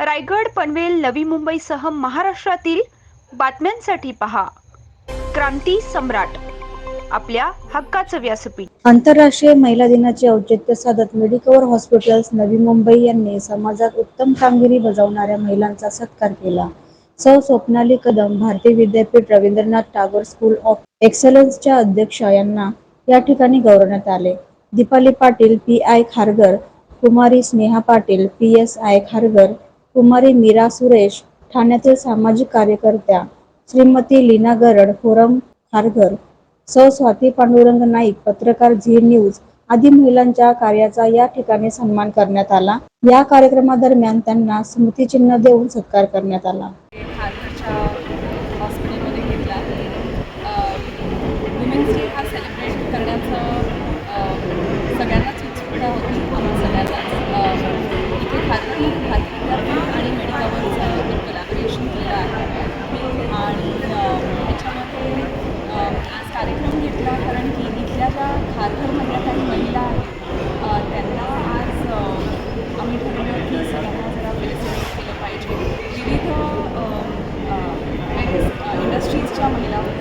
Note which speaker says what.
Speaker 1: रायगड पनवेल नवी मुंबईसह महाराष्ट्रातील बातम्यांसाठी पहा. क्रांती सम्राट. आपल्या हक्काचं व्यासपीठ.
Speaker 2: आंतरराष्ट्रीय महिला दिनाचे औचित्य साधत मेडिकवर हॉस्पिटल्स नवी मुंबई यांनी समाजात उत्तम कामगिरी बजावणाऱ्या महिलांचा सत्कार केला. सौ स्वप्नाली कदम भारतीय विद्यापीठ रवींद्रनाथ टागोर स्कूल ऑफ एक्सलन्सच्या अध्यक्षा यांना या ठिकाणी गौरवण्यात आले. Deepali Patil P I Kharghar Kumari Sneha Patil P S I Kharghar कुमारी मीरा सुरेश ठाण्यातील सामाजिक कार्यकर्त्या श्रीमती लीना गरड फोरम खारघर सौ. स्वाती पांडुरंग नाईक पत्रकार झी न्यूज आदी महिलांच्या कार्याचा या ठिकाणी सन्मान करण्यात आला. या कार्यक्रमादरम्यान त्यांना स्मृतिचिन्ह देऊन सत्कार करण्यात आला. imaginado.